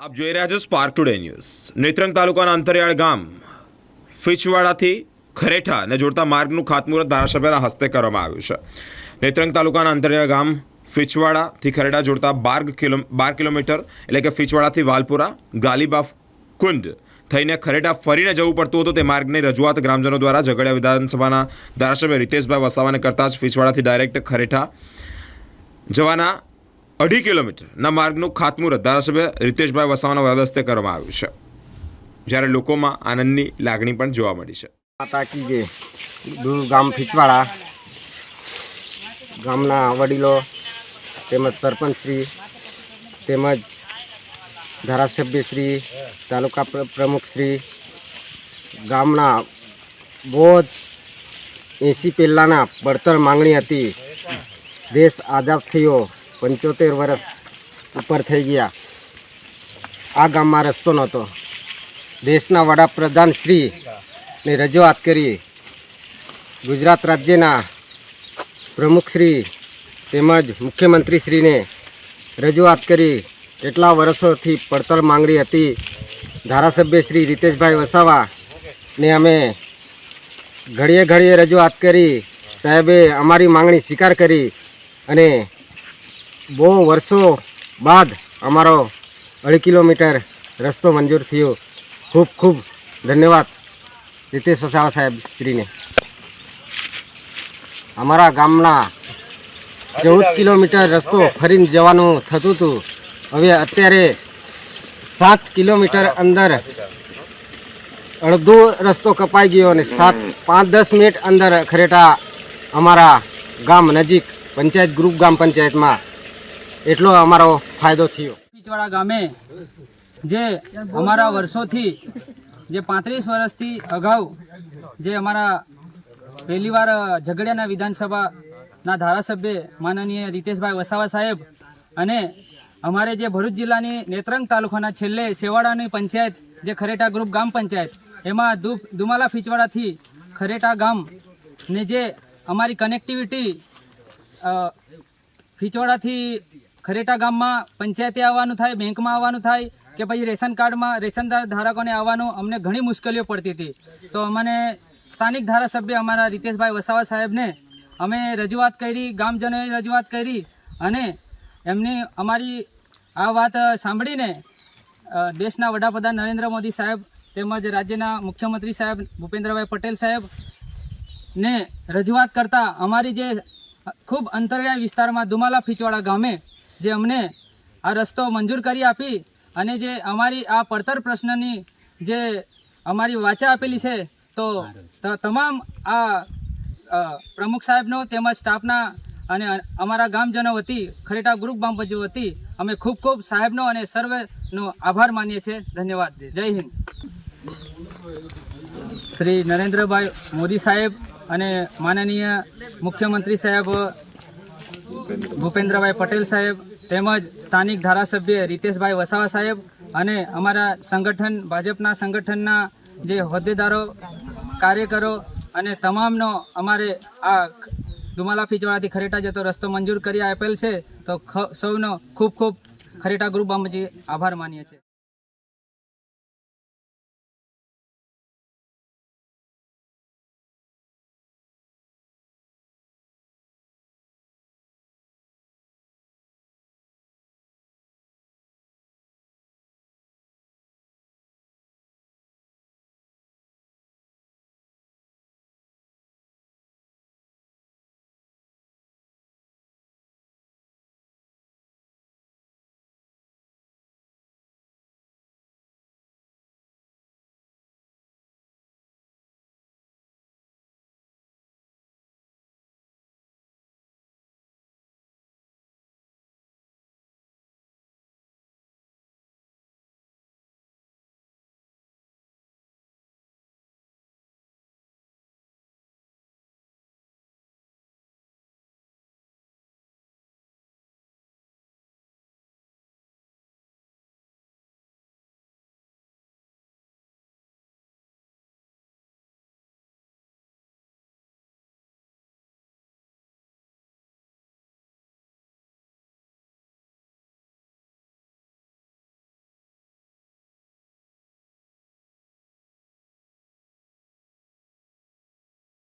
આપ જોઈ રહ્યા છો સ્પાર્ક ટુડે ન્યૂઝ નેત્રંગ તાલુકાના અંતરિયાળ ગામ ફીચવાડાથી ખરેઠાને જોડતા માર્ગનું ખાતમુહૂર્ત ધારાસભ્યના હસ્તે કરવામાં આવ્યું છે. નેત્રંગ તાલુકાના અંતરિયાળ ગામ ફીચવાડાથી ખરેડા જોડતા બાર કિલો, બાર કિલોમીટર એટલે કે ફીચવાડાથી વાલપુરા ગાલીબા કુંડ થઈને ખરેડા ફરીને જવું પડતું હતું તે માર્ગની રજૂઆત ગ્રામજનો દ્વારા ઝઘડિયા વિધાનસભાના ધારાસભ્ય રીતેશભાઈ વસાવાને કરતા જ ફિચવાડાથી ડાયરેક્ટ ખરેઠા જવાના અઢી કિલોમીટરના માર્ગનું ખાતમુહૂર્ત. ધારાસભ્ય રીતેશભાઈ વસાવાના વરદ હસ્તે કરવામાં આવ્યું છે. જ્યારે લોકોમાં આનંદની લાગણી પણ જોવા મળી છે. માતા કી દૂર ગામ ફીચવાડા. ગામના વડીલો તેમજ સરપંચશ્રી તેમજ ધારાસભ્યશ્રી, તાલુકા પ્રમુખશ્રી, ગામના બહુ જ એંસી પહેલાંના પડતર માંગણી હતી. દેશ આઝાદ થયો. પંચોતેર વર્ષ ઉપર થઈ ગયા. આ ગામમાં રસ્તો નહોતો. દેશના વડાપ્રધાન શ્રી ને રજૂઆત કરી. ગુજરાત રાજ્યના પ્રમુખશ્રી તેમજ મુખ્યમંત્રીશ્રીને રજૂઆત કરી. કેટલા વર્ષોથી પડતર માંગણી હતી. ધારાસભ્ય શ્રી રીતેશભાઈ વસાવા ને અમે ઘડીએ ઘડીએ રજૂઆત કરી. સાહેબે અમારી માંગણી સ્વીકાર કરી અને બહુ વર્ષો બાદ અમારો અઢી કિલોમીટર રસ્તો મંજૂર થયો. ખૂબ ખૂબ ધન્યવાદ રીતેશ વસાવા સાહેબ શ્રીને. અમારા ગામના ચૌદ કિલોમીટર રસ્તો ફરીને જવાનું થતું હતું. હવે અત્યારે સાત કિલોમીટર અંદર અડધો રસ્તો કપાઈ ગયો અને સાત પાંચ દસ મિનિટ અંદર ખરેટા અમારા ગામ નજીક પંચાયત, ગ્રુપ ગામ પંચાયતમાં એટલો અમારો ફાયદો થયો. પીચવાડા ગામે જે અમારા વર્ષોથી, જે પાંત્રીસ વર્ષથી અગાઉ જે અમારા પહેલીવાર ઝઘડિયાના વિધાનસભાના ધારાસભ્ય માનનીય રીતેશભાઈ વસાવા સાહેબ અને અમારે જે ભરૂચ જિલ્લાની નેત્રંગ તાલુકાના છેલ્લે સેવાડાની પંચાયત, જે ખરેટા ગ્રુપ ગામ પંચાયત, એમાં દુમાલા ફીચવાડાથી ખરેટા ગામ ને જે અમારી કનેક્ટિવિટી ફીચવાડાથી ખરેટા ગામમાં પંચાયતે આવવાનું થાય, બેંકમાં આવવાનું થાય કે પછી રેશન કાર્ડમાં રેશનદાર ધારકોને આવવાનું અમને ઘણી મુશ્કેલીઓ પડતી હતી. તો અમને સ્થાનિક ધારાસભ્ય અમારા રીતેશભાઈ વસાવા સાહેબને અમે રજૂઆત કરી, ગામજનોએ રજૂઆત કરી અને એમની અમારી આ વાત સાંભળીને દેશના વડાપ્રધાન નરેન્દ્ર મોદી સાહેબ તેમજ રાજ્યના મુખ્યમંત્રી સાહેબ ભૂપેન્દ્રભાઈ પટેલ સાહેબ ને રજૂઆત કરતાં અમારી જે ખૂબ અંતરિયાળ વિસ્તારમાં દુમાલા ફીચવાડા ગામે જે અમને આ રસ્તો મંજૂર કરી આપી અને જે અમારી આ પડતર પ્રશ્નની જે અમારી વાચા આપેલી છે, તો તમામ આ પ્રમુખ સાહેબનો તેમજ સ્ટાફના અને અમારા ગામજનો વતી, ખરેટા ગ્રુપ ગામ વતી, અમે ખૂબ ખૂબ સાહેબનો અને સર્વેનો આભાર માનીએ છીએ. ધન્યવાદ. જય હિન્દ. શ્રી નરેન્દ્રભાઈ મોદી સાહેબ અને માનનીય મુખ્યમંત્રી સાહેબ, ભૂપેન્દ્રભાઈ પટેલ સાહેબ તેમજ સ્થાનિક ધારાસભ્ય રીતેશભાઈ વસાવા સાહેબ અને અમારા સંગઠન, ભાજપના સંગઠનના જે હોદ્દેદારો, કાર્યકરો અને તમામનો અમારે આ દુમાલા ફીચવાડાથી ખરેટા જતો રસ્તો મંજૂર કરી આપેલ છે. તો સૌનો ખૂબ ખૂબ ખરેટા ગ્રુપ અમે આભાર માનીએ છીએ.